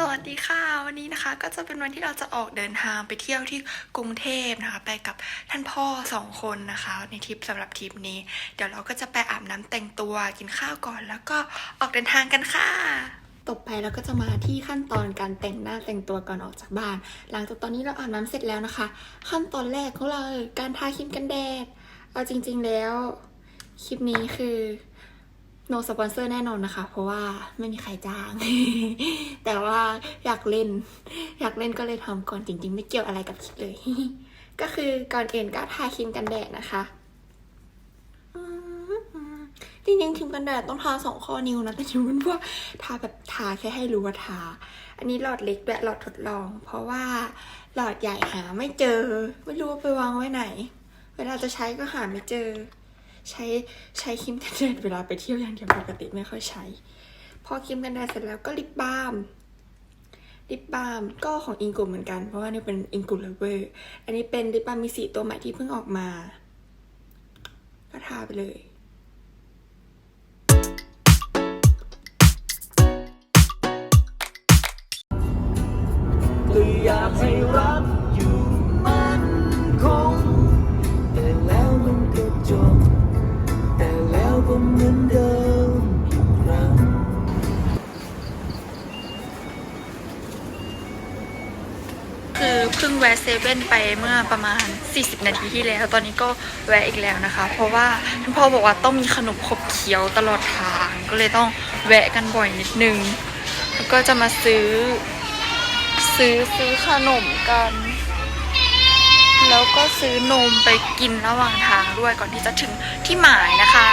สวัสดีค่ะ วันนี้นะคะก็จะเป็นวันที่เราจะออกเดินทางไปเที่ยวที่กรุงเทพนะคะ ไปกับท่านพ่อสองคนนะคะ ในทริปสำหรับทริปนี้ เดี๋ยวเราก็จะไปอาบน้ำแต่งตัวกินข้าวก่อน แล้วก็ออกเดินทางกันค่ะต่อไปเราก็จะมาที่ขั้นตอนการแต่งหน้าแต่งตัวก่อนออกจากบ้าน หลังจากตอนนี้เราอาบน้ำเสร็จแล้วนะคะ ขั้นตอนแรกของเราการทาครีมกันแดดเอาจริง ๆแล้วคลิปนี้คือ no สปอนเซอร์แน่นอนนะคะ เพราะว่าไม่มีใครจ้าง แต่ว่าอยากเล่น อยากเล่นก็เลยทำก่อนจริง ๆ ไม่เกี่ยวอะไรกับคลิปเลย ก็คือก่อนอื่นก็ทาครีมกันแดดนะคะจริงๆครีมกันแดดต้องทาสองข้อนิ้วนะแต่นิ้วมันพวกทาแบบทาแค่ให้รู้ว่าทา อันนี้หลอดเล็กแบบหลอดทดลอง เพราะว่าหลอดใหญ่หาไม่เจอ ไม่รู้ว่าไปวางไว้ไหน เวลาจะใช้ก็หาไม่เจอ ใช้ใช้ครีมกันแดดเวลาไปเที่ยวอย่างเดียวปกติไม่ค่อยใช้ พอครีมกันแดดเสร็จแล้วก็ลิปบาล์มลิปบาล์มก็ของอิงกุเหมือนกัน เพราะว่านี่เป็นอิงกุเลเวอร์อันนี้เป็นลิปบาล์มมีสีตัวใหม่ที่เพิ่งออกมา ก็ทาไปเลยอยากให้รักอยู่มันคงแต่แล้วมันก็จบ แล้วก็เหมือนเดิมอีกครั้งคือเพิ่งแวะเซเว่นไปเมื่อประมาณ 40 นาทีที่แล้ว ตอนนี้ก็แวะอีกแล้วนะคะ เพราะว่าท่านพ่อบอกว่าต้องมีขนมขบเคี้ยวตลอดทาง ก็เลยต้องแวะกันบ่อยนิดนึง แล้วก็จะมาซื้อ ซื้อซื้อขนมกัน แล้วก็ซื้อนมไปกินระหว่างทางด้วยก่อนที่จะถึงที่หมายนะคะ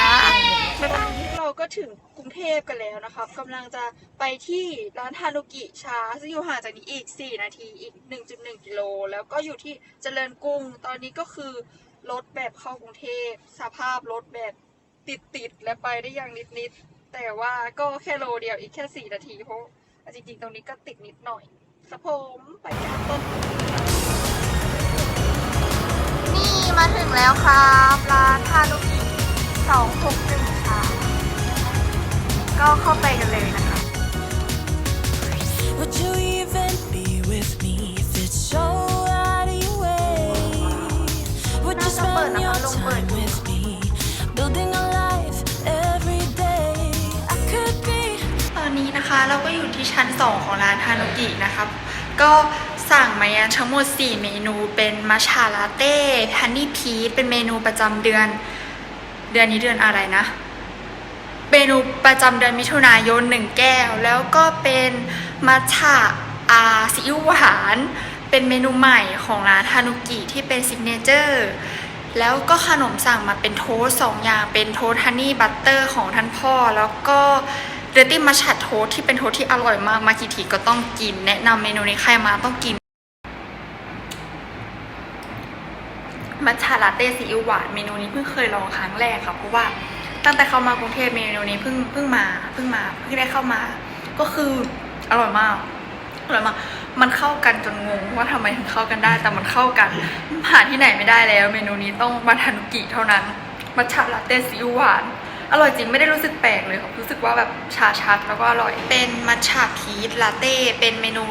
ตอนนี้เราก็ถึงกรุงเทพกันแล้วนะครับกำลังจะไปที่ร้านทานุกิชาซึ่งอยู่ห่างจากนี้อีก 4 นาทีอีก 1.1 กิโล แล้วก็อยู่ที่เจริญกรุง ตอนนี้ก็คือรถแบบเข้ากรุงเทพสภาพรถแบบติดติดๆและไปได้อย่างนิดๆแต่ว่าก็แค่โลเดียวอีกแค่ 4 นาทีเพราะจริงๆ ตรงนี้ก็ติดนิดหน่อยครับผมไปกันต้นนี่มาถึงแล้วครับร้านทานุกิสองห กหนึ่งค่ะก็เข้าไปกันเลยนะคะ Would you even be with me if it's so out of your way? Would you spend your time with me, building a life every day? I could be ตอนนี้นะคะเราก็อยู่ที่ชั้น 2 ของร้านทานุกินะครับ ก็สั่งมายังทั้งหมด 4 เมนูเป็นมัชชาลาเต้ฮันนี่พีชเป็นเมนูประจำเดือน เดือนนี้เดือนอะไรนะ เมนูประจำเดือนมิถุนายนหนึ่งแก้ว แล้วก็เป็นมัทฉะอาซีอิ๊วหวาน เป็นเมนูใหม่ของร้านทานุกิที่เป็นซิกเนเจอร์แล้วก็ขนมสั่งมาเป็นโทสสองอย่าง เป็นโทสฮันนี่บัตเตอร์ของท่านพ่อ แล้วก็เรตตี้มัชชัดโทสที่เป็นโทสที่อร่อยมาก มากี่ทีก็ต้องกิน แนะนำเมนูนี้ใครมาต้องกิน มัทฉะลาเต้ซีอิ๊วหวาน เมนูนี้เพิ่งเคยลองครั้งแรกค่ะ เพราะว่า ตั้งแต่เข้ามากรุงเทพเมนูนี้เพิ่งเพิ่งมาเพิ่งมาเพิ่งได้เข้ามา ก็คืออร่อยมากอร่อยมากมันเข้ากันจนงงว่าทำไมถึงเข้ากันได้ แต่มันเข้ากันหาที่ไหนไม่ได้แล้ว เมนูนี้ต้องมาทานุกิเท่านั้นมัทฉะลาเต้ซีอิ๊วหวานอร่อยจริงไม่ได้รู้สึกแปลกเลยค่ะรู้สึกว่าแบบชาชัดแล้วก็อร่อยเป็นมัทฉะพีชลาเต้เป็นเมนู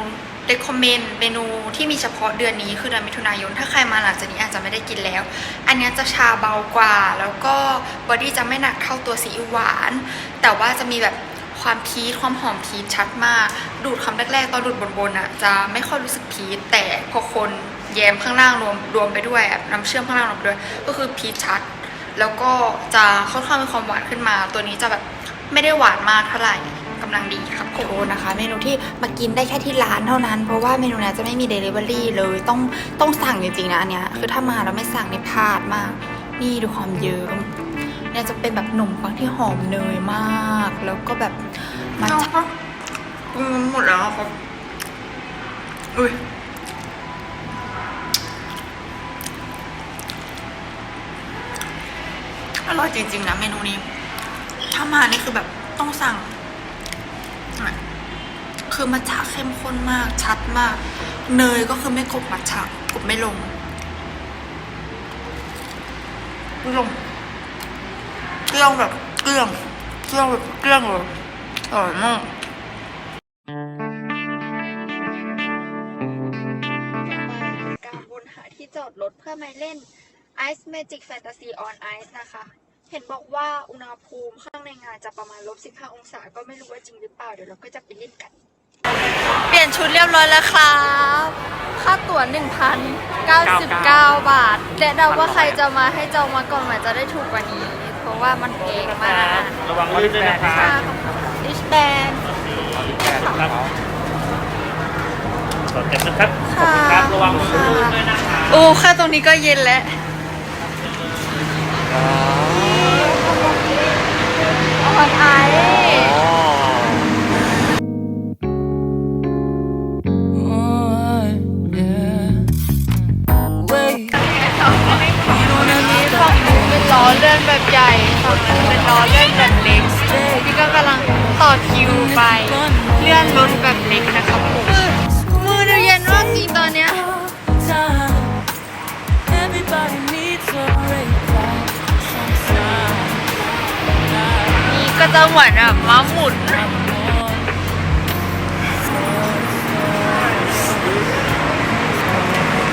เ e คอมเมนเมนูที่มีเฉพาะเดือนนี้คือเดือนมิถุนายน ถ้าใครมาหลังจากนี้อาจจะไม่ได้กินแล้ว อันนี้จะชาเบากว่า แล้วก็บอดี้จะไม่หนักเท่าตัวซีอิ๊วหวาน แต่ว่าจะมีแบบความพีชความหอมพีชชัดมาก ดูดคำแรกๆ ตอนดูดบนๆอะจะไม่ค่อยรู้สึกพีชแต่พอคนแยมข้างล่างรวมรวมไปด้วยน้ำเชื่อมข้างล่างรวมไปด้วย ก็คือพีชชัด แล้วก็จะค่อนข้างมีความหวานขึ้นมา ตัวนี้จะแบบไม่ได้หวานมากเท่าไหร่ กำลังดีครับโคนะคะ เมนูที่มากินได้แค่ที่ร้านเท่านั้น เพราะว่าเมนูเนี้ยจะไม่มีเดลิเวอรี่เลยต้องต้องสั่งจริงๆนะอันเนี้ยคือถ้ามาแล้วไม่สั่งนี่พลาดมาก นี่ดูความเยิ้มเนี่ยจะเป็นแบบขนมปังที่หอมเนยมาก แล้วก็แบบมันจะหมดแล้วครับอุ้ยอร่อยจริงๆนะเมนูนี้ ถ้ามานี่คือแบบต้องสั่ง คือมัทฉะเข้มข้นมาก ชัดมาก เนยก็คือไม่กบมัทฉะกบไม่ลงไม่ลงเกลี้ยงแบบเกลี้ยงเกลี้ยงแบบเกลี้ยงเลยอร่อยมากการวนหาที่จอดรถเพื่อมาเล่น Ice Magic Fantasy on Ice นะคะ เห็นบอกว่าอุณหภูมิข้างในงานจะประมาณลบ 15 องศา ก็ไม่รู้ว่าจริงหรือเปล่า เดี๋ยวเราก็จะไปเล่นกัน เปลี่ยนชุดเรียบร้อยแล้วครับ ค่าตั๋ว1,099 บาท และเดาว่าใครจะมาให้จองมาก่อนมันจะได้ถูกกว่านี้ เพราะว่ามันแพงมากระวังลื่นด้วยนะครับค่าดิชแบนครับขอบคุณครับขอบคุณครับระวังลื่นด้วยนะครับโอ้แค่ตรงนี้ก็เย็นแล้วออนไอ ใหญ่ฝั่งนั้นเป็นล้อเลื่อนแบบเล็กพี่ก็กำลังต่อคิวไป เลื่อนรถแบบเล็กนะครับผมมือดูเย็นมากจริงตอนเนี้ยนี่ก็จะเหมือนแบบม้าหมุน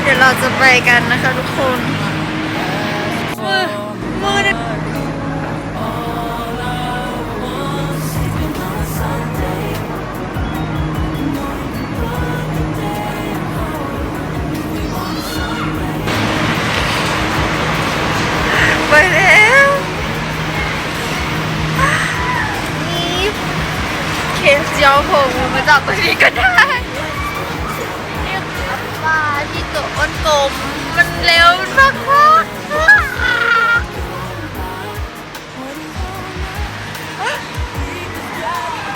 เดี๋ยวเราจะไปกันนะคะทุกคน เคสเจียวผมมาจากตัวนี้ก็ได้นี่คือปลาที่ตัวอ้นกลมมันเร็วมากมาก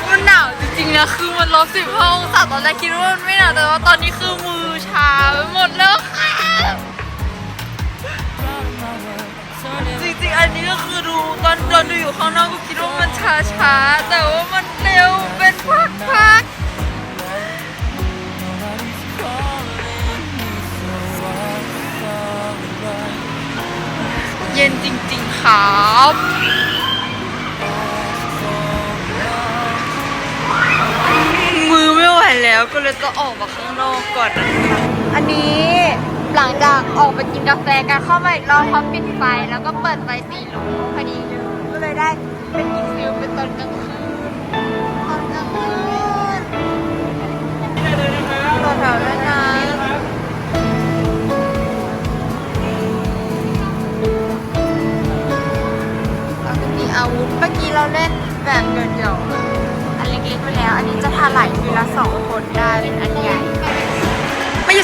มันหนาวจริงๆนะคือมันลบสิบห้าองศาตอนแรกคิดว่ามันไม่หนาวแต่ว่าตอนนี้คือมือชาไปหมดแล้วค่ะ อันนี้ก็คือดูตอนตอนดูอยู่ข้างนอกก็คิดว่ามันช้าๆแต่ว่ามันเร็วเป็นพักๆเย็นจริงๆครับมือไม่ไหวแล้วก็เลยต้องออกมาข้างนอกก่อนนะคะอันนี้ หลังจากออกไปกินกาแฟกันเข้ามาอีกรอบเขาปิดไฟ แล้วก็เปิดไฟสีลุงพอดีก็เลยได้เป็นอีกฟิลเป็นตอนกลางคืน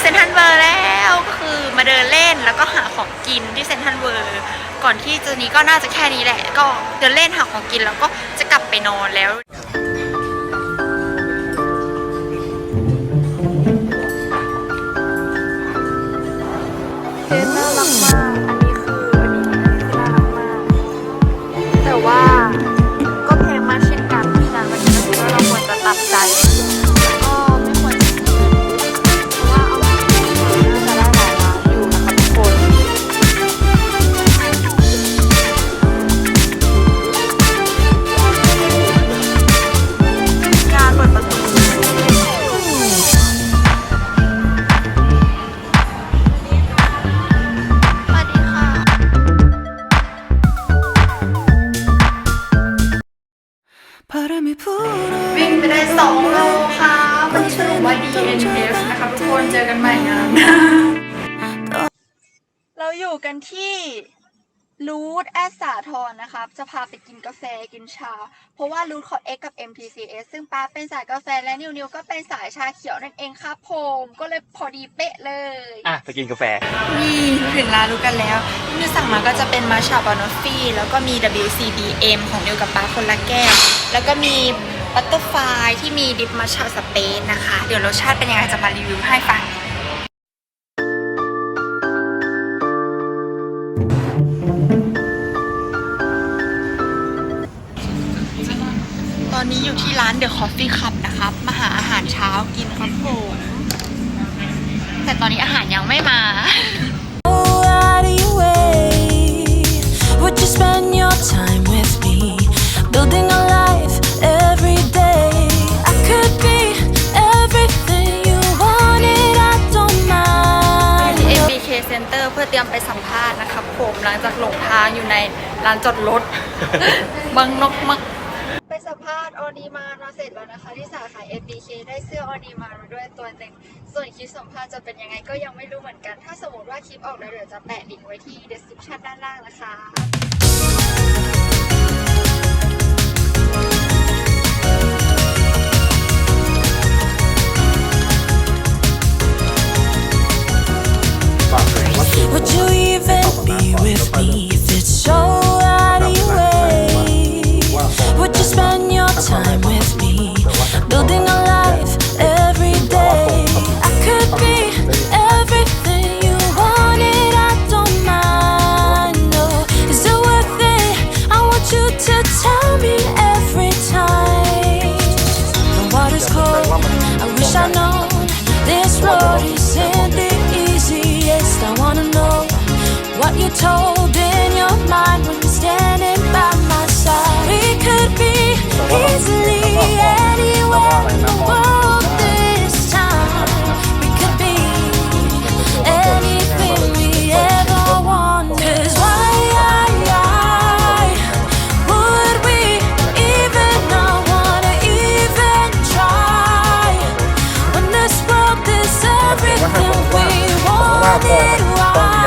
อยู่เซนทรัลเวอร์แล้วก็คือมาเดินเล่นแล้วก็หาของกินที่เซนทรัลเวอร์ก่อนที่จะนี้ก็น่าจะแค่นี้แหละ ก็เดินเล่นหาของกินแล้วก็จะกลับไปนอนแล้ว รุปว่า DNF นะคะทุกคนเจอกันใหม่นะ เราอยู่กันที่รูทแอสสาทรนะครับ จะพาไปกินกาแฟกินชา เพราะว่ารูทเขา X กับ MTCS ซึ่งป้าเป็นสายกาแฟและนิวนิวก็เป็นสายชาเขียวนั่นเองครับผมก็เลยพอดีเป๊ะเลย อะไปกินกาแฟ นี่ถึงร้านรู้กันแล้วที่นิวสั่งมาก็จะเป็นมาชาบานอฟฟี่แล้วก็มี WCBM ของนิวกับป้าคนละแก้ว แล้วก็มี บัตเตอร์ไฟที่มีดิปมาชาสเปนนะคะ เดี๋ยวรสชาติเป็นยังไงจะมารีวิวให้ฟังตอนนี้อยู่ที่ร้านเดอะคอฟฟี่คัพนะครับมาหาอาหารเช้ากินครับผมแต่ตอนนี้อาหารยังไม่มา Would you spend your time with me? Building a ยมไปสัมภาษณ์นะครับผมหลังจากหลงทางอยู่ในร้านจอดรถบางนกมักไปสัมภาษณ์ออดีมามาเสร็จแล้วนะคะ ที่สาขา FBK ได้เสื้อออดีมามาด้วยตัวเต็มส่วนคลิปสัมภาษณ์จะเป็นยังไงก็ยังไม่รู้เหมือนกัน ถ้าสมมติว่าคลิปออกแล้วเดี๋ยวจะแปะลิงก์ไว้ที่ description ด้านล่างนะคะ with me. If it's so told in your mind when you're standing by my side. We could be easily anywhere in the world this time. We could be anything we ever want. 'Cause why would we even not wanna even try? When this world is everything we wanted, why